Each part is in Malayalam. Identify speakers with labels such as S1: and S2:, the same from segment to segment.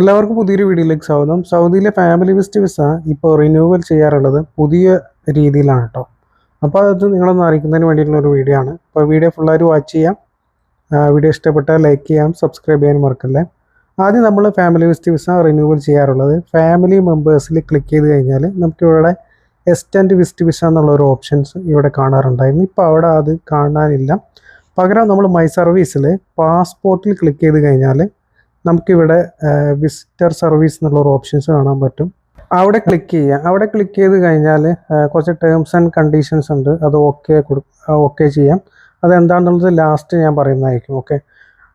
S1: എല്ലാവർക്കും പുതിയൊരു വീഡിയോയിലേക്ക് സ്വാഗതം. സൗദിയിലെ ഫാമിലി വിസ്റ്റ് വിസ ഇപ്പോൾ റിന്യൂവൽ ചെയ്യാറുള്ളത് പുതിയ രീതിയിലാണ് കേട്ടോ അപ്പോൾ അത് നിങ്ങളൊന്ന് അറിയിക്കുന്നതിന് വേണ്ടിയിട്ടുള്ള ഒരു വീഡിയോ ആണ്. അപ്പോൾ വീഡിയോ ഫുള്ളായിട്ട് വാച്ച് ചെയ്യാം. വീഡിയോ ഇഷ്ടപ്പെട്ടാൽ ലൈക്ക് ചെയ്യാം സബ്സ്ക്രൈബ് ചെയ്യാൻ മറക്കല്ലേ. ആദ്യം നമ്മൾ ഫാമിലി വിസ്റ്റ് വിസ റിന്യൂവൽ ചെയ്യാറുള്ളത് ഫാമിലി മെമ്പേഴ്സിൽ ക്ലിക്ക് ചെയ്ത് കഴിഞ്ഞാൽ നമുക്കിവിടെ എസ്റ്റന്റ് വിസ്റ്റ് വിസ എന്നുള്ള ഒരു ഓപ്ഷൻസ് ഇവിടെ കാണാറുണ്ടായിരുന്നു. ഇപ്പോൾ അവിടെ അത് കാണാനില്ല. പകരം നമ്മൾ മൈ സർവീസിൽ പാസ്പോർട്ടിൽ ക്ലിക്ക് ചെയ്ത് കഴിഞ്ഞാൽ നമുക്കിവിടെ വിസിറ്റർ സർവീസ് എന്നുള്ള ഒരു ഓപ്ഷൻസ് കാണാൻ പറ്റും. അവിടെ ക്ലിക്ക് ചെയ്യാം. അവിടെ ക്ലിക്ക് ചെയ്ത് കഴിഞ്ഞാൽ കുറച്ച് ടേംസ് ആൻഡ് കണ്ടീഷൻസ് ഉണ്ട്. അത് ഓക്കെ ഓക്കെ ചെയ്യാം. അതെന്താണെന്നുള്ളത് ലാസ്റ്റ് ഞാൻ പറയുന്നതായിരിക്കും ഓക്കെ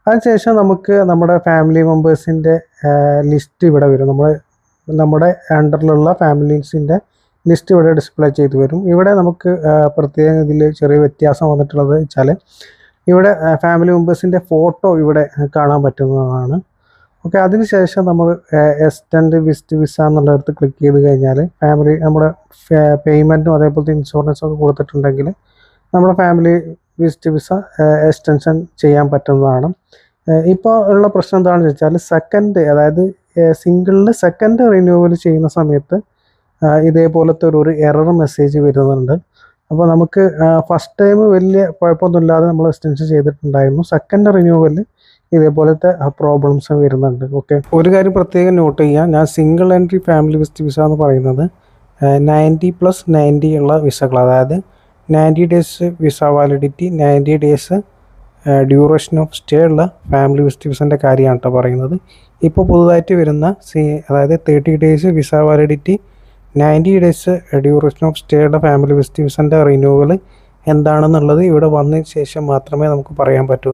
S1: അതിനുശേഷം നമുക്ക് നമ്മുടെ ഫാമിലി മെമ്പേഴ്സിന്റെ ലിസ്റ്റ് ഇവിടെ വരും. നമ്മുടെ നമ്മുടെ അണ്ടറിലുള്ള ഫാമിലീസിന്റെ ലിസ്റ്റ് ഇവിടെ ഡിസ്പ്ലേ ചെയ്ത് വരും. ഇവിടെ നമുക്ക് പ്രത്യേകം ഇതിൽ ചെറിയ വ്യത്യാസം വന്നിട്ടുള്ളത് വെച്ചാൽ ഇവിടെ ഫാമിലി മെമ്പേഴ്സിന്റെ ഫോട്ടോ ഇവിടെ കാണാൻ പറ്റുന്നതാണ്. ഓക്കെ അതിനുശേഷം നമ്മൾ എസ്റ്റൻഡ് വിസ്റ്റ് വിസ എന്നുള്ളടത്ത് ക്ലിക്ക് ചെയ്ത് കഴിഞ്ഞാൽ ഫാമിലി നമ്മുടെ പേയ്മെന്റും അതേപോലത്തെ ഇൻഷുറൻസും ഒക്കെ കൊടുത്തിട്ടുണ്ടെങ്കിൽ നമ്മുടെ ഫാമിലി വിസ്റ്റ് വിസ എക്സ്റ്റൻഷൻ ചെയ്യാൻ പറ്റുന്നതാണ്. ഇപ്പോൾ ഉള്ള പ്രശ്നം എന്താണെന്ന് വെച്ചാൽ സെക്കൻഡ് അതായത് സിംഗിളിൽ സെക്കൻഡ് റിന്യൂവൽ ചെയ്യുന്ന സമയത്ത് ഇതേപോലത്തെ ഒരു ഒരു എറർ മെസ്സേജ് വരുന്നുണ്ട്. അപ്പോൾ നമുക്ക് ഫസ്റ്റ് ടൈം വലിയ കുഴപ്പമൊന്നുമില്ലാതെ നമ്മൾ എക്സ്റ്റൻഷൻ ചെയ്തിട്ടുണ്ടായിരുന്നു. സെക്കൻഡ് റിന്യൂവലിൽ ഇതേപോലത്തെ പ്രോബ്ലംസ് വരുന്നുണ്ട്. ഓക്കെ ഒരു കാര്യം പ്രത്യേകം നോട്ട് ചെയ്യാം. ഞാൻ single entry family visit visa എന്ന് പറയുന്നത് നയന്റി പ്ലസ് നയന്റി ഉള്ള വിസകൾ അതായത് ninety days visa validity ninety days duration of stay ഉള്ള ഫാമിലി വിസിറ്റ് വിസന്റെ കാര്യമാണ് കേട്ടോ പറയുന്നത്. ഇപ്പോൾ പുതുതായിട്ട് വരുന്ന സി അതായത് thirty days visa validity ninety days duration of stay ഉള്ള ഫാമിലി വിസിറ്റ് വിസന്റെ റിന്യൂവൽ എന്താണെന്നുള്ളത് ഇവിടെ വന്നതിന് ശേഷം മാത്രമേ നമുക്ക് പറയാൻ പറ്റൂ.